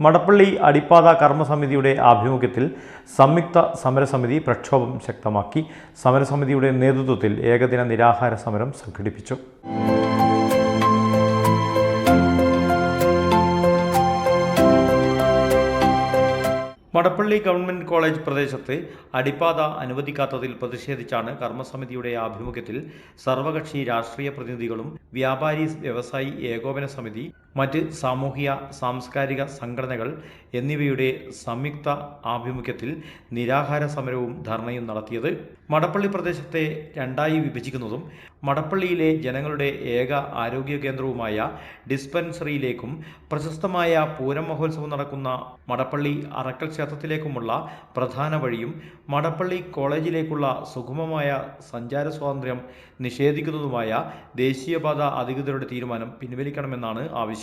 മടപ്പള്ളി അടിപ്പാത കർമ്മസമിതിയുടെ ആഭിമുഖ്യത്തിൽ സംയുക്ത സമരസമിതി പ്രക്ഷോഭം ശക്തമാക്കി. സമരസമിതിയുടെ നേതൃത്വത്തിൽ ഏകദിന നിരാഹാര സമരം സംഘടിപ്പിച്ചു. മടപ്പള്ളി ഗവൺമെന്റ് കോളേജ് പ്രദേശത്ത് അടിപ്പാത അനുവദിക്കാത്തതിൽ പ്രതിഷേധിച്ചാണ് കർമ്മസമിതിയുടെ ആഭിമുഖ്യത്തിൽ സർവകക്ഷി രാഷ്ട്രീയ പ്രതിനിധികളും വ്യാപാരി വ്യവസായി ഏകോപന സമിതി മറ്റ് സാമൂഹിക സാംസ്കാരിക സംഘടനകൾ എന്നിവയുടെ സംയുക്ത ആഭിമുഖ്യത്തിൽ നിരാഹാര സമരവും ധർണയും നടത്തിയത് മടപ്പള്ളി പ്രദേശത്തെ രണ്ടായി വിഭജിക്കുന്നതും മടപ്പള്ളിയിലെ ജനങ്ങളുടെ ഏക ആരോഗ്യ കേന്ദ്രവുമായ ഡിസ്പെൻസറിയിലേക്കും പ്രശസ്തമായ പൂരം മഹോത്സവം നടക്കുന്ന മടപ്പള്ളി അറക്കൽ ക്ഷേത്രത്തിലേക്കുമുള്ള പ്രധാന വഴിയും മടപ്പള്ളി കോളേജിലേക്കുള്ള സുഗമമായ സഞ്ചാര സ്വാതന്ത്ര്യം നിഷേധിക്കുന്നതുമായ ദേശീയപാത അധികൃതരുടെ തീരുമാനം പിൻവലിക്കണമെന്നാണ് ആവശ്യം.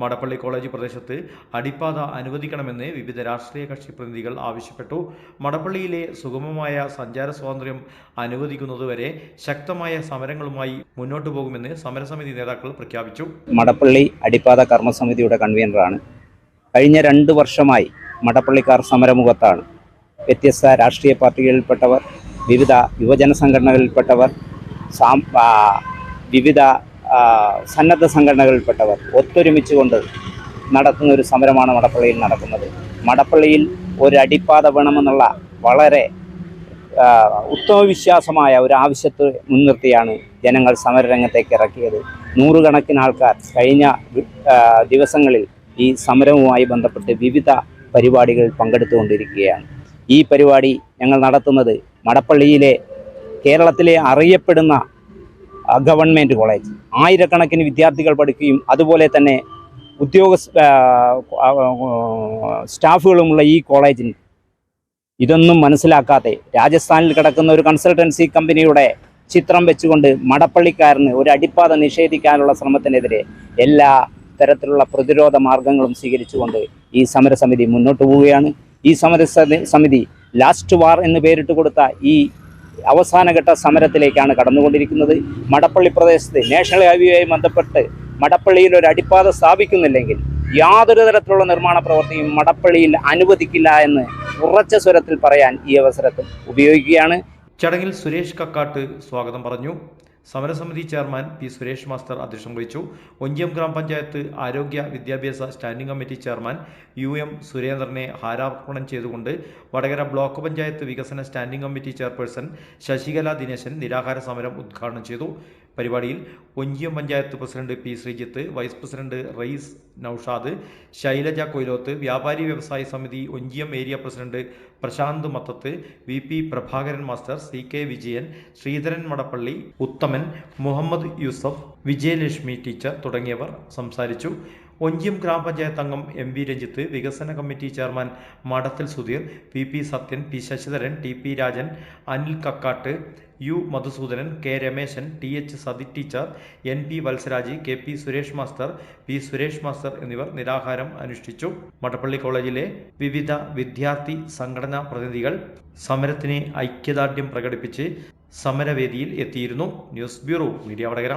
മടപ്പള്ളി കോളേജ് പ്രദേശത്ത് അടിപ്പാത അനുവദിക്കണമെന്ന് വിവിധ രാഷ്ട്രീയ കക്ഷി പ്രതിനിധികൾ ആവശ്യപ്പെട്ടു. മടപ്പള്ളിയിലെ സുഗമമായ സഞ്ചാര സ്വാതന്ത്ര്യം അനുവദിക്കുന്നതുവരെ ശക്തമായ സമരങ്ങളുമായി മുന്നോട്ടു പോകുമെന്ന് സമരസമിതി നേതാക്കൾ പ്രഖ്യാപിച്ചു. മടപ്പള്ളി അടിപ്പാത കർമ്മസമിതിയുടെ കൺവീനറാണ്. കഴിഞ്ഞ രണ്ട് വർഷമായി മടപ്പള്ളിക്കാർ സമരമുഖത്താണ്. വ്യത്യസ്ത രാഷ്ട്രീയ പാർട്ടികളിൽപ്പെട്ടവർ വിവിധ യുവജന സംഘടനകളിൽപ്പെട്ടവർ വിവിധ സന്നദ്ധ സംഘടനകളിൽപ്പെട്ടവർ ഒത്തൊരുമിച്ചുകൊണ്ട് നടത്തുന്ന ഒരു സമരമാണ് മടപ്പള്ളിയിൽ നടക്കുന്നത്. മടപ്പള്ളിയിൽ ഒരടിപ്പാത വേണമെന്നുള്ള വളരെ ഉത്തമവിശ്വാസമായ ഒരു ആവശ്യത്തെ മുൻനിർത്തിയാണ് ജനങ്ങൾ സമരരംഗത്തേക്ക് ഇറക്കിയത്. നൂറുകണക്കിന് ആൾക്കാർ കഴിഞ്ഞ ദിവസങ്ങളിൽ ഈ സമരവുമായി ബന്ധപ്പെട്ട് വിവിധ പരിപാടികളിൽ പങ്കെടുത്തുകൊണ്ടിരിക്കുകയാണ്. ഈ പരിപാടി ഞങ്ങൾ നടത്തുന്നത് മടപ്പള്ളിയിലെ കേരളത്തിലെ അറിയപ്പെടുന്ന ഗവൺമെന്റ് കോളേജ്. ആയിരക്കണക്കിന് വിദ്യാർത്ഥികൾ പഠിക്കുകയും അതുപോലെ തന്നെ ഉദ്യോഗസ്ഥ സ്റ്റാഫുകളുമുള്ള ഈ കോളേജിന്. ഇതൊന്നും മനസ്സിലാക്കാതെ രാജസ്ഥാനിൽ കിടക്കുന്ന ഒരു കൺസൾട്ടൻസി കമ്പനിയുടെ ചിത്രം വെച്ചുകൊണ്ട് മടപ്പള്ളിക്കാരന് ഒരു അടിപ്പാത നിഷേധിക്കാനുള്ള ശ്രമത്തിനെതിരെ എല്ലാ തരത്തിലുള്ള പ്രതിരോധ മാർഗങ്ങളും സ്വീകരിച്ചുകൊണ്ട് ഈ സമരസമിതി മുന്നോട്ട് പോവുകയാണ്. ഈ സമരസമിതി ലാസ്റ്റ് വാർ എന്ന് പേരിട്ട് കൊടുത്ത ഈ അവസാനഘട്ട സമരത്തിലേക്കാണ് കടന്നുകൊണ്ടിരിക്കുന്നത്. മടപ്പള്ളി പ്രദേശത്ത് നാഷണൽ ഹൈവേയുമായി ബന്ധപ്പെട്ട് മടപ്പള്ളിയിൽ ഒരു അടിപ്പാത സ്ഥാപിക്കുന്നില്ലെങ്കിൽ യാതൊരു തരത്തിലുള്ള നിർമ്മാണ പ്രവൃത്തിയും മടപ്പള്ളിയിൽ അനുവദിക്കില്ല എന്ന് ഉറച്ച സ്വരത്തിൽ പറയാൻ ഈ അവസരത്തിൽ ഉപയോഗിക്കുകയാണ്. ചടങ്ങിൽ സുരേഷ് കക്കാട്ട് സ്വാഗതം പറഞ്ഞു. സമരസമിതി ചെയർമാൻ പി സുരേഷ് മാസ്റ്റർ അധ്യക്ഷം വഹിച്ചു. ഒഞ്ചിയം ഗ്രാമപഞ്ചായത്ത് ആരോഗ്യ വിദ്യാഭ്യാസ standing committee chairman U M സുരേന്ദ്രനെ ഹാരാർപ്പണം ചെയ്തുകൊണ്ട് വടകര ബ്ലോക്ക് പഞ്ചായത്ത് വികസന standing committee chairperson Sasikala Dineshan നിരാഹാര സമരം ഉദ്ഘാടനം ചെയ്തു. പരിപാടിയിൽ Onchiyam panchayat president P Sreejith vice president Raees Noushad Shailaja Koyiloth വ്യാപാരി വ്യവസായ സമിതി Onchiyam area president Prasanth Mathath V P Prabhakaran master C K Vijayan Sreedharan Madappally Uthaman Muhammad Yusuf Vijayalakshmi teacher തുടങ്ങിയവർ സംസാരിച്ചു. ഒഞ്ചിയം ഗ്രാമപഞ്ചായത്ത് അംഗം എം വി രഞ്ജിത്ത് വികസന committee chairman Madathil Sudheer P P Sathyan P Sasidharan T P Rajan Anil Kakkat U Madhusoodanan K Rameshan T H Sathi teacher N P Valsaraji K P Suresh master P Suresh master എന്നിവർ നിരാഹാരം അനുഷ്ഠിച്ചു. മടപ്പള്ളി കോളേജിലെ വിവിധ വിദ്യാർത്ഥി സംഘടനാ പ്രതിനിധികൾ സമരത്തിന് ഐക്യദാർഢ്യം പ്രകടിപ്പിച്ച് സമരവേദിയിൽ എത്തിയിരുന്നു. News bureau media Vadakara.